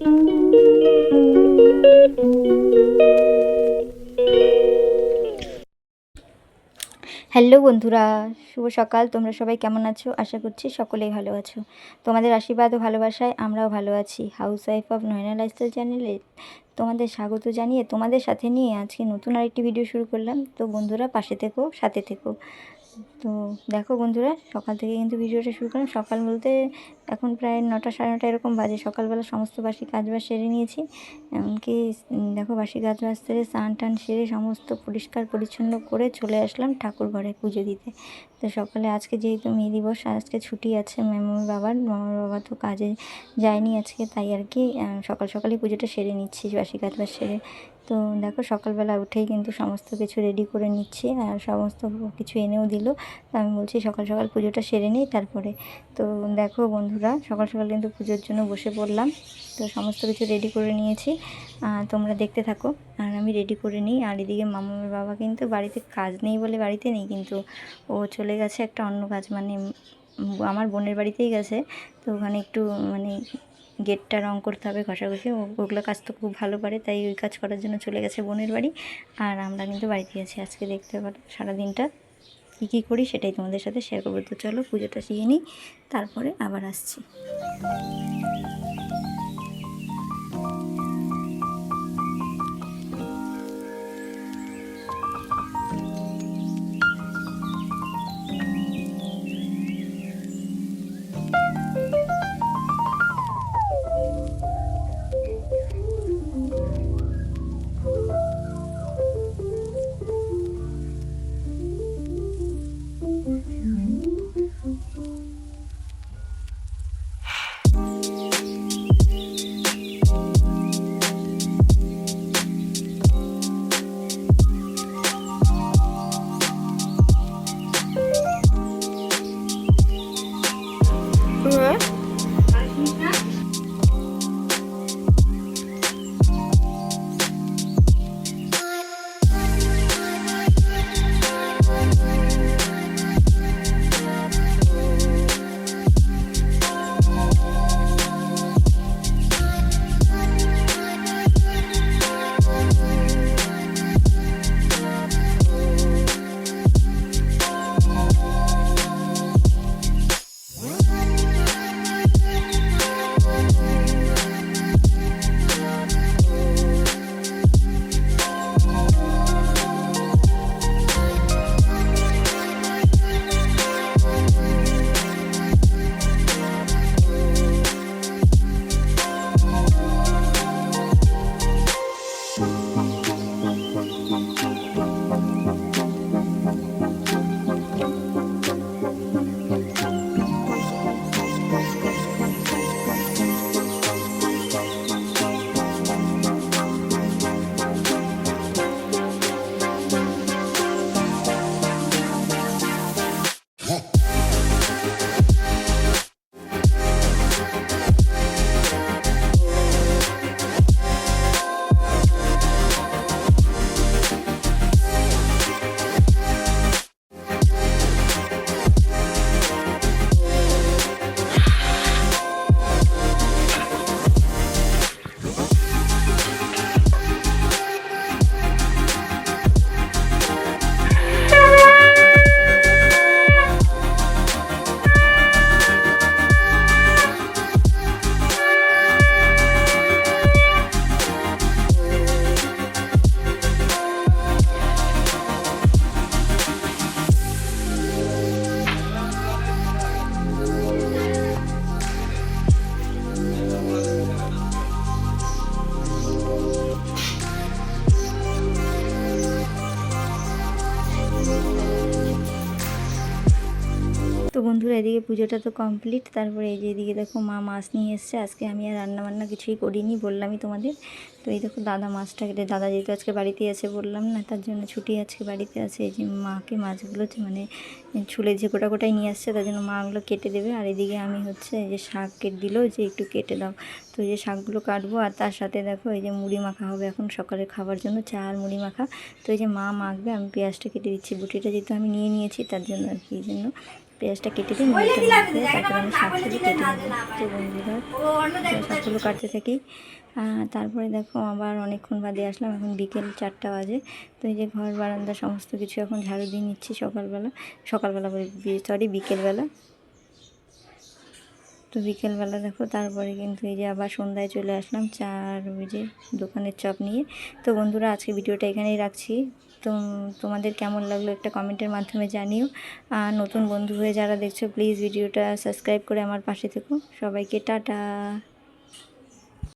Hello বন্ধুরা, শুভ সকাল। তোমরা সবাই কেমন আছো? আশা করছি সকলেই ভালো আছো। তোমাদের আশীর্বাদ ও ভালোবাসায় আমরাও ভালো আছি। House wife of Nayana lifestyle চ্যানেলে তোমাদের স্বাগত জানিয়ে তোমাদের সাথে নিয়ে আজকে নতুন আরেকটি ভিডিও শুরু করলাম। তো বন্ধুরা, পাশে থেকো, সাথে থেকো। তো দেখো বন্ধুরা, সকাল থেকে কিন্তু ভিডিওটা শুরু করলাম। সকাল বলতে এখন প্রায় নটা, সাড়ে নটা এরকম বাজে। সকালবেলা সমস্ত বাসি কাজ কাজবাজ সেরে নিয়েছি। এমনকি দেখো বাসি কাজবাজ সেরে, স্নান টান সেরে সমস্ত পরিষ্কার পরিচ্ছন্ন করে চলে আসলাম ঠাকুর ঘরে পুজো দিতে। তো সকালে আজকে যেহেতু মেয়ে দিবস, আজকে ছুটি আছে মামার বাবার। মামার বাবা তো কাজে যায়নি আজকে, তাই আর কি সকাল সকালই পুজোটা সেরে নিচ্ছি, বাসি কাজবাজ সেরে। তো দেখো সকালবেলা উঠেই কিন্তু সমস্ত কিছু রেডি করে নিচ্ছি আর সমস্ত কিছু এনেও দিল। তো আমি বলছি সকাল সকাল পুজোটা সেরে নিই তারপরে। তো দেখো বন্ধুরা, সকাল সকাল কিন্তু পুজোর জন্য বসে পড়লাম। তো সমস্ত কিছু রেডি করে নিয়েছি। তোমরা দেখতে থাকো। আর আমি রেডি করে নিই। আর এদিকে মামার বাবা কিন্তু বাড়িতে কাজ নেই বলে বাড়িতে নেই, কিন্তু ও চলে গেছে একটা অন্য কাজ। মানে আমার বোনের বাড়িতেই গেছে। তো ওখানে একটু মানে গেটটা রং করতে হবে ঘষাঘষি। ওগুলো কাজ তো খুব ভালো পারে, তাই ওই কাজ করার জন্য চলে গেছে বোনের বাড়ি। আর আমরা কিন্তু বাড়িতে আছি আজকে, দেখতে পারো সারাদিনটা। কী কী করি সেটাই তোমাদের সাথে শেয়ার করব। তো চলো পুজোটা শিখে নিই, তারপরে আবার আসছি। বন্ধুরা এদিকে পুজোটা তো কমপ্লিট তারপরে এই যে এদিকে দেখো মা মাছ নিয়ে এসছে। আজকে আমি আর রান্নাবান্না কিছুই করিনি, বললামই তোমাদের। তো এই দেখো দাদা মাছটা কেটে দাদা যেহেতু আজকে বাড়িতেই আছে বললাম না, তার জন্য ছুটি আজকে বাড়িতে আছে। এই যে মাকে মাছগুলো মানে ছুলে যে গোটা গোটাই নিয়ে আসছে, তার জন্য মাগুলো কেটে দেবে। আর এদিকে আমি হচ্ছে এই যে শাক কেটে দিল যে একটু কেটে দাও। তো এই যে শাকগুলো কাটবো, আর তার সাথে দেখো এই যে মুড়ি মাখা হবে এখন সকালে খাবার জন্য, চা আর মুড়ি মাখা। তো এই যে মা মাখবে, আমি পেঁয়াজটা কেটে দিচ্ছি, বুটিটা যেহেতু আমি নিয়ে নিয়েছি, তার জন্য আর কি জন্য। পেঁয়াজটা কেটে দিই তারপর আমি শাকগুলো কেটে নিই বন্ধুরা শাকগুলো কাটতে থাকি। তারপরে দেখো আবার অনেকক্ষণ বাদে আসলাম এখন বিকেল চারটা বাজে। তো এই যে ঘর বারান্দা সমস্ত কিছু এখন ঝাড়ু দিয়ে নিচ্ছি সকালবেলা। সকালবেলা সরি বিকেলবেলা। তো বিকেলবেলা দেখো, তারপরে কিন্তু এই যে আবার সন্ধ্যায় চলে আসলাম চার ওই যে দোকানের চপ নিয়ে। তো বন্ধুরা, আজকে ভিডিওটা এখানেই রাখছি। তো তোমাদের কেমন লাগল একটা কমেন্টের মাধ্যমে জানিও। আর নতুন বন্ধু হয়ে যারা দেখছ, প্লিজ ভিডিওটা সাবস্ক্রাইব করে আমার পাশে থেকো। সবাইকে টাটা।